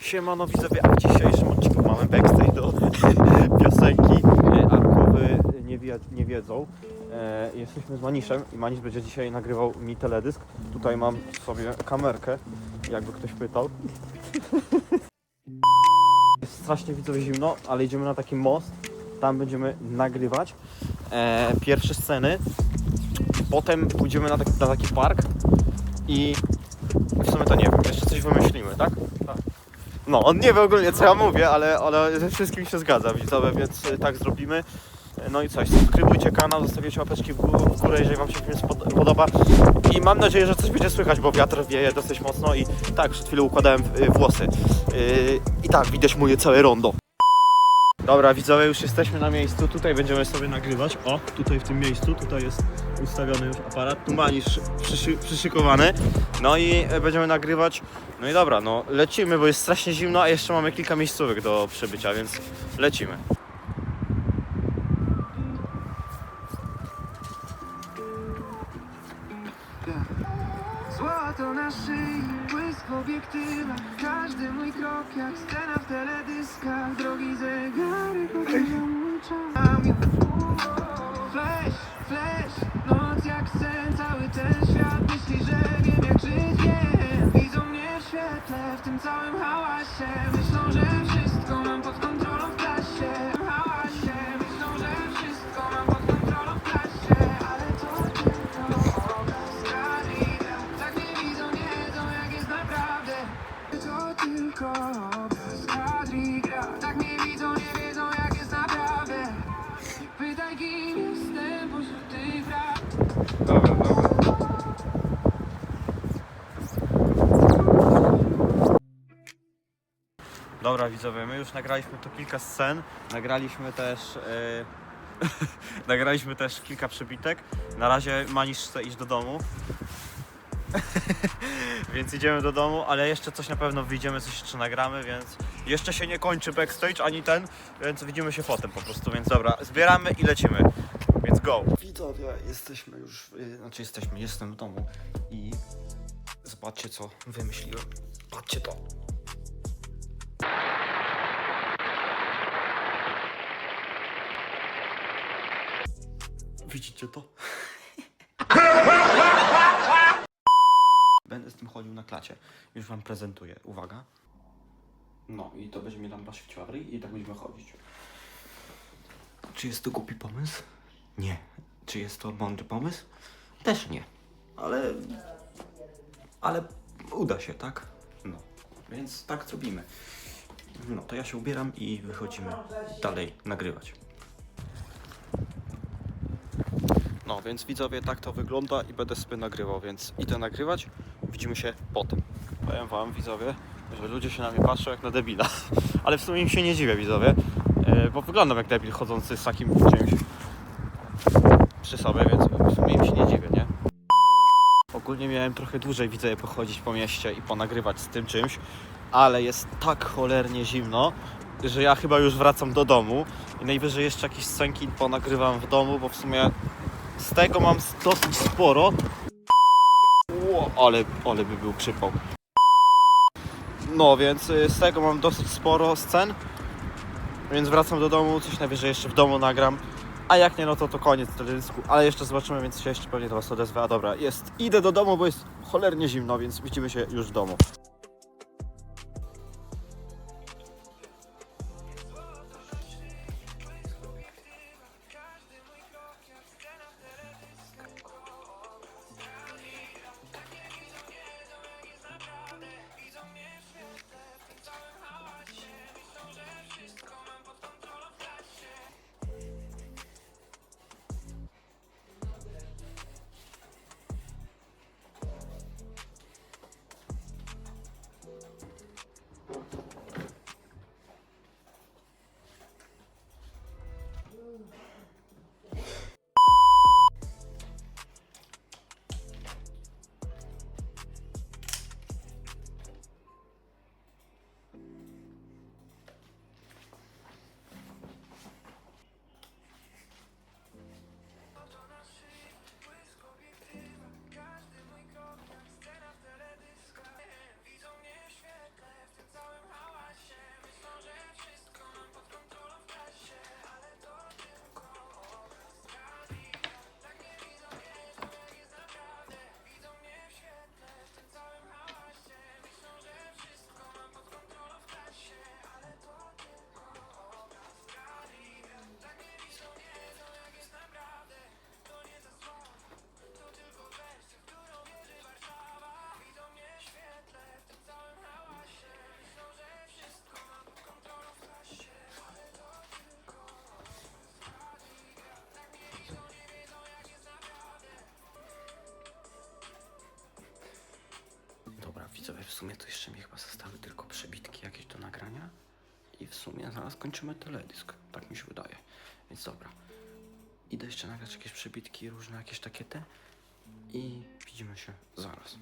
Siemano widzowie, a w dzisiejszym odcinku mamy backstage do piosenki e, Arkowy nie, wie, nie wiedzą. E, jesteśmy z Maniszem i Manisz będzie dzisiaj nagrywał mi teledysk. Tutaj mam sobie kamerkę, jakby ktoś pytał. Jest strasznie widzowie zimno, ale idziemy na taki most. Tam będziemy nagrywać e, pierwsze sceny. Potem pójdziemy na taki, na taki park i w sumie to nie wiem, jeszcze coś wymyślimy, tak? Tak. No, on nie wie ogólnie co ja mówię, ale, ale ze wszystkim się zgadza, widzowie, więc y, tak zrobimy. No i coś, subskrybujcie kanał, zostawiacie łapeczki w gó- w górę, jeżeli wam się film podoba. I mam nadzieję, że coś będzie słychać, bo wiatr wieje dosyć mocno i tak, przed chwilą układałem y, włosy. Yy, I tak, widać moje całe rondo. Dobra, widzowie, już jesteśmy na miejscu. Tutaj będziemy sobie nagrywać. O, tutaj w tym miejscu, tutaj jest ustawiony już aparat. Tu manisz przyszy, przyszykowany. No i e, będziemy nagrywać. No i dobra, no lecimy, bo jest strasznie zimno, a jeszcze mamy kilka miejscówek do przebycia, więc lecimy. Złoto na szyi, błysk w obiektywach Każdy mój krok jak scena w teledyskach. Drogi zegarek odbija mój czas. Flash, flash, noc jak sen. Cały ten świat myśli, że wiem jak żyć wiem. Widzą mnie w świetle, w tym całym hałasie. Myślą, Dobra, dobra. Dobra widzowie, my już nagraliśmy tu kilka scen, nagraliśmy też e, nagraliśmy też kilka przebitek. Na razie Manisz chce iść do domu. więc idziemy do domu, ale jeszcze coś na pewno wyjdziemy, coś jeszcze nagramy, więc jeszcze się nie kończy backstage ani ten, więc widzimy się potem po prostu, więc dobra, zbieramy i lecimy. Więc go! Widzowie, jesteśmy już, y, znaczy jesteśmy, jestem w domu i zobaczcie co wymyśliłem. Patrzcie to. Widzicie to? Będę z tym chodził na klacie. Już wam prezentuję. Uwaga. No i to będzie mnie tam ryj i tak będziemy chodzić. Czy jest to głupi pomysł? Nie. Czy jest to mądry pomysł? Też nie. Ale... Ale uda się, tak? No. Więc tak zrobimy. No to ja się ubieram i wychodzimy dalej nagrywać. No, więc widzowie, tak to wygląda i będę sobie nagrywał, więc idę nagrywać. Widzimy się potem. Powiem wam, widzowie, że ludzie się na mnie patrzą jak na debila. Ale w sumie im się nie dziwię, widzowie, e, bo wyglądam jak debil chodzący z takim czymś przy sobie, więc w sumie im się nie dziwię, nie? Ogólnie miałem trochę dłużej, widzę, pochodzić po mieście i ponagrywać z tym czymś, ale jest tak cholernie zimno, że ja chyba już wracam do domu i najwyżej jeszcze jakieś scenki ponagrywam w domu, bo w sumie z tego mam dosyć sporo. Ło, ale, ale by był przypał. No, więc y, z tego mam dosyć sporo scen. Więc wracam do domu, coś najwyżej jeszcze w domu nagram. A jak nie, no to to koniec teledysku. Ale jeszcze zobaczymy, więc się jeszcze pewnie do Was odezwę. A dobra, jest. Idę do domu, bo jest cholernie zimno, więc widzimy się już w domu. Widzowie, w sumie to jeszcze mi chyba zostały tylko przebitki jakieś do nagrania. I w sumie zaraz kończymy teledysk. Tak mi się wydaje. Więc dobra. Idę jeszcze nagrać jakieś przebitki, różne jakieś takie te. I widzimy się zaraz.